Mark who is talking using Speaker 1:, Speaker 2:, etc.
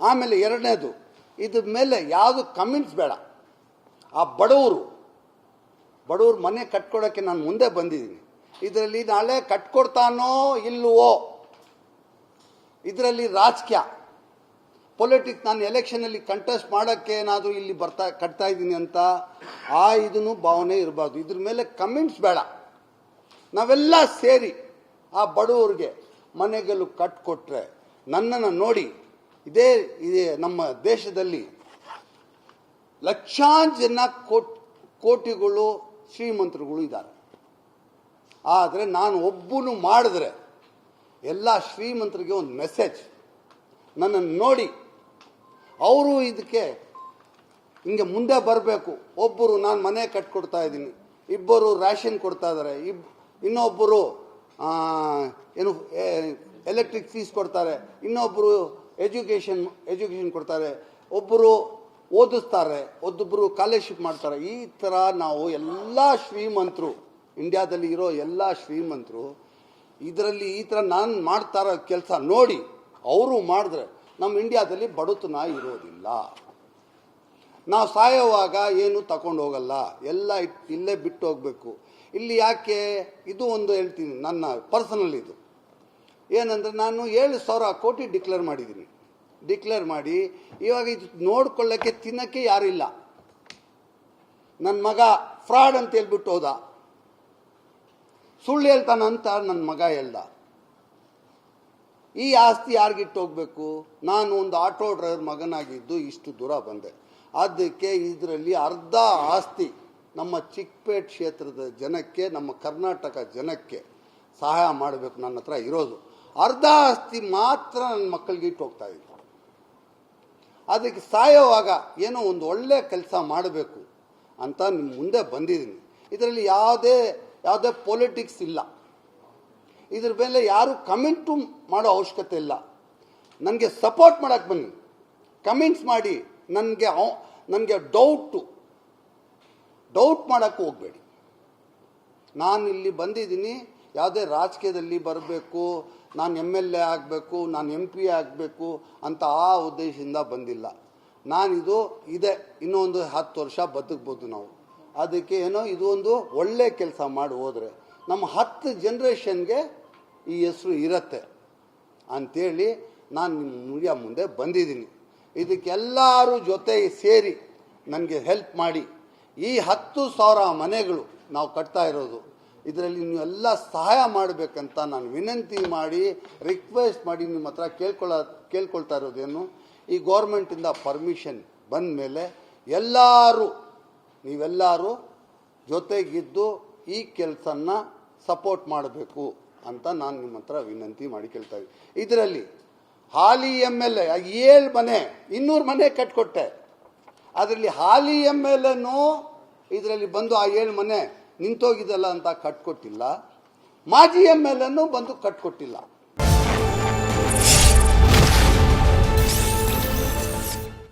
Speaker 1: ಆಮೇಲೆ ಎರಡನೇದು, ಇದ್ರ ಮೇಲೆ ಯಾವುದು ಕಮೆಂಟ್ಸ್ ಬೇಡ. ಆ ಬಡವರು, ಬಡವ್ರ ಮನೆ ಕಟ್ಕೊಡೋಕ್ಕೆ ನಾನು ಮುಂದೆ ಬಂದಿದ್ದೀನಿ. ಇದರಲ್ಲಿ ನಾಳೆ ಕಟ್ಕೊಡ್ತಾನೋ ಇಲ್ಲವೋ ಇದರಲ್ಲಿ ರಾಜಕೀಯ. ಪೊಲಿಟಿಕ್ಸ್ ನಾನು ಎಲೆಕ್ಷನಲ್ಲಿ ಕಂಟೆಸ್ಟ್ ಮಾಡೋಕ್ಕೆ ಏನಾದರೂ ಇಲ್ಲಿ ಬರ್ತಾ, ಕಟ್ತಾ ಇದ್ದೀನಿ ಅಂತ, ಆ ಇದನ್ನು ಭಾವನೆ ಇರಬಾರ್ದು. ಇದ್ರ ಮೇಲೆ ಕಮೆಂಟ್ಸ್ ಬೇಡ. ನಾವೆಲ್ಲ ಸೇರಿ ಆ ಬಡವರಿಗೆ ಮನೆಗಳು ಕಟ್ಕೊಟ್ರೆ ನನ್ನನ್ನು ನೋಡಿ ಇದೇ ಇದೇ ನಮ್ಮ ದೇಶದಲ್ಲಿ ಲಕ್ಷಾಂತರ ಜನ ಕೋಟ್, ಕೋಟಿಗಳು ಶ್ರೀಮಂತರುಗಳು ಇದ್ದಾರೆ. ಆದರೆ ನಾನು ಒಬ್ಬನು ಮಾಡಿದ್ರೆ ಎಲ್ಲ ಶ್ರೀಮಂತರಿಗೆ ಒಂದು ಮೆಸೇಜ್. ನನ್ನನ್ನು ನೋಡಿ, ಅವರು ಇದಕ್ಕೆ ಹಿಂಗೆ ಮುಂದೆ ಬರಬೇಕು. ಒಬ್ಬರು ನಾನು ಮನೆ ಕಟ್ಕೊಡ್ತಾ ಇದ್ದೀನಿ. ಇಬ್ಬರು ರ್ಯಾಷನ್ ಕೊಡ್ತಾ ಇದ್ದಾರೆ. ಇಬ್, ಇನ್ನೊಬ್ಬರು ಏನು ಎಲೆಕ್ಟ್ರಿಕ್ ಫೀಸ್ ಕೊಡ್ತಾರೆ. ಇನ್ನೊಬ್ಬರು ಎಜುಕೇಷನ್ ಎಜುಕೇಷನ್ ಕೊಡ್ತಾರೆ. ಒಬ್ಬರು ಓದಿಸ್ತಾರೆ ಒಬ್ಬೊಬ್ಬರು ಸ್ಕಾಲರ್ಶಿಪ್ ಮಾಡ್ತಾರೆ. ಈ ಥರ ನಾವು ಎಲ್ಲ ಶ್ರೀಮಂತರು ಇಂಡಿಯಾದಲ್ಲಿ ಇರೋ ಎಲ್ಲ ಶ್ರೀಮಂತರು, ಇದರಲ್ಲಿ ಈ ಥರ ನಾನು ಮಾಡ್ತಾರ ಕೆಲಸ ನೋಡಿ, ಅವರು ಮಾಡಿದ್ರೆ ನಮ್ಮ ಇಂಡಿಯಾದಲ್ಲಿ ಬಡತನ ಇರೋದಿಲ್ಲ. ನಾವು ಸಾಯೋವಾಗ ಏನು ತಗೊಂಡು ಹೋಗಲ್ಲ. ಎಲ್ಲ ಇಲ್ಲೇ ಬಿಟ್ಟು ಹೋಗಬೇಕು. ಇಲ್ಲಿ ಯಾಕೆ? ಇದು ಒಂದು ಹೇಳ್ತೀನಿ, ನನ್ನ ಪರ್ಸನಲ್ ಇದು. ಏನಂದರೆ ನಾನು ಏಳು ಸಾವಿರ ಕೋಟಿ ಡಿಕ್ಲೇರ್ ಮಾಡಿದ್ದೀನಿ. ಡಿಕ್ಲೇರ್ ಮಾಡಿ, ಇವಾಗ ಇದು ನೋಡ್ಕೊಳ್ಳೋಕ್ಕೆ ತಿನ್ನೋಕ್ಕೆ ಯಾರಿಲ್ಲ ನನ್ನ ಮಗ ಫ್ರಾಡ್ ಅಂತ ಹೇಳ್ಬಿಟ್ಟು ಹೋದ. ಸುಳ್ಳು ಹೇಳ್ತಾನಂತ ನನ್ನ ಮಗ ಹೇಳ್ದ. ಈ ಆಸ್ತಿ ಯಾರಿಗಿಟ್ಟು ಹೋಗ್ಬೇಕು? ನಾನು ಒಂದು ಆಟೋ ಡ್ರೈವರ್ ಮಗನಾಗಿದ್ದು ಇಷ್ಟು ದೂರ ಬಂದೆ. ಅದಕ್ಕೆ ಇದರಲ್ಲಿ ಅರ್ಧ ಆಸ್ತಿ ನಮ್ಮ ಚಿಕ್ಕಪೇಟ್ ಕ್ಷೇತ್ರದ ಜನಕ್ಕೆ, ನಮ್ಮ ಕರ್ನಾಟಕ ಜನಕ್ಕೆ ಸಹಾಯ ಮಾಡಬೇಕು ನನ್ನ ಹತ್ರ ಇರೋದು. ಅರ್ಧ ಆಸ್ತಿ ಮಾತ್ರ ನನ್ನ ಮಕ್ಕಳಿಗೆ ಇಟ್ಟು ಹೋಗ್ತಾ ಇದ್ದೆ ಅದಕ್ಕೆ ಸಾಯೋವಾಗ ಏನೋ ಒಂದು ಒಳ್ಳೆಯ ಕೆಲಸ ಮಾಡಬೇಕು ಅಂತ ನಿಮ್ಮ ಮುಂದೆ ಬಂದಿದ್ದೀನಿ. ಇದರಲ್ಲಿ ಯಾವುದೇ ಯಾವುದೇ ಪೊಲಿಟಿಕ್ಸ್ ಇಲ್ಲ. ಇದ್ರ ಮೇಲೆ ಯಾರು ಕಮೆಂಟು ಮಾಡೋ ಅವಶ್ಯಕತೆ ಇಲ್ಲ. ನನಗೆ ಸಪೋರ್ಟ್ ಮಾಡೋಕ್ಕೆ ಬನ್ನಿ. ಕಮೆಂಟ್ಸ್ ಮಾಡಿ ನನಗೆ ನನಗೆ ಡೌಟು ಡೌಟ್ ಮಾಡೋಕ್ಕೆ ಹೋಗಬೇಡಿ. ನಾನು ಇಲ್ಲಿ ಬಂದಿದ್ದೀನಿ. ಯಾವುದೇ ರಾಜಕೀಯದಲ್ಲಿ ಬರಬೇಕು, ನಾನು ಎಂ ಎಲ್ ಎ ಆಗಬೇಕು, ನಾನು ಎಂ ಪಿ ಆಗಬೇಕು ಅಂತ ಆ ಉದ್ದೇಶದಿಂದ ಬಂದಿಲ್ಲ. ನಾನಿದು ಇದೆ, ಇನ್ನೊಂದು ಹತ್ತು ವರ್ಷ ಬದುಕ್ಬೋದು ನಾವು. ಅದಕ್ಕೆ ಏನೋ ಇದು ಒಂದು ಒಳ್ಳೆ ಕೆಲಸ ಮಾಡಿ ಹೋದರೆ ನಮ್ಮ ಹತ್ತು ಜನ್ರೇಷನ್ಗೆ ಈ ಹೆಸರು ಇರತ್ತೆ ಅಂಥೇಳಿ ನಾನು ನಿಮ್ಮ ಮೀಡಿಯಾ ಮುಂದೆ ಬಂದಿದ್ದೀನಿ. ಇದಕ್ಕೆಲ್ಲರೂ ಜೊತೆ ಸೇರಿ ನನಗೆ ಹೆಲ್ಪ್ ಮಾಡಿ. ಈ ಹತ್ತು ಸಾವಿರ ಮನೆಗಳು ನಾವು ಕಟ್ತಾ ಇರೋದು ಇದರಲ್ಲಿ ನೀವು ಎಲ್ಲ ಸಹಾಯ ಮಾಡಬೇಕಂತ ನಾನು ವಿನಂತಿ ಮಾಡಿ ರಿಕ್ವೆಸ್ಟ್ ಮಾಡಿ ನಿಮ್ಮ ಹತ್ರ ಕೇಳ್ಕೊಳ್ಳ ಕೇಳ್ಕೊಳ್ತಾ ಇರೋದೇನು, ಈ ಗೌರ್ಮೆಂಟಿಂದ ಪರ್ಮಿಷನ್ ಬಂದ ಮೇಲೆ ಎಲ್ಲರೂ, ನೀವೆಲ್ಲರೂ ಜೊತೆಗಿದ್ದು ಈ ಕೆಲಸನ ಸಪೋರ್ಟ್ ಮಾಡಬೇಕು ಅಂತ ನಾನು ನಿಮ್ಮ ಹತ್ರ ವಿನಂತಿ ಮಾಡಿ ಕೇಳ್ತಾ ಇದ್ದೀನಿ. ಇದರಲ್ಲಿ ಹಾಲಿ ಎಂ ಎಲ್ ಎ ಏಳು ಮನೆ, ಇನ್ನೂರು ಮನೆ ಕಟ್ಕೊಟ್ಟೆ. ಅದರಲ್ಲಿ ಹಾಲಿ ಎಂ ಎಲ್ ಎನೂ ಇದರಲ್ಲಿ ಬಂದು ಆ ಏಳು ಮನೆ ನಿಂತೋಗಿದಲ್ಲ ಅಂತ ಕಟ್ಕೊಟ್ಟಿಲ್ಲ ಮಾಜಿ ಎಂ ಎಲ್ ಬಂದು ಕಟ್ಕೊಟ್ಟಿಲ್ಲ.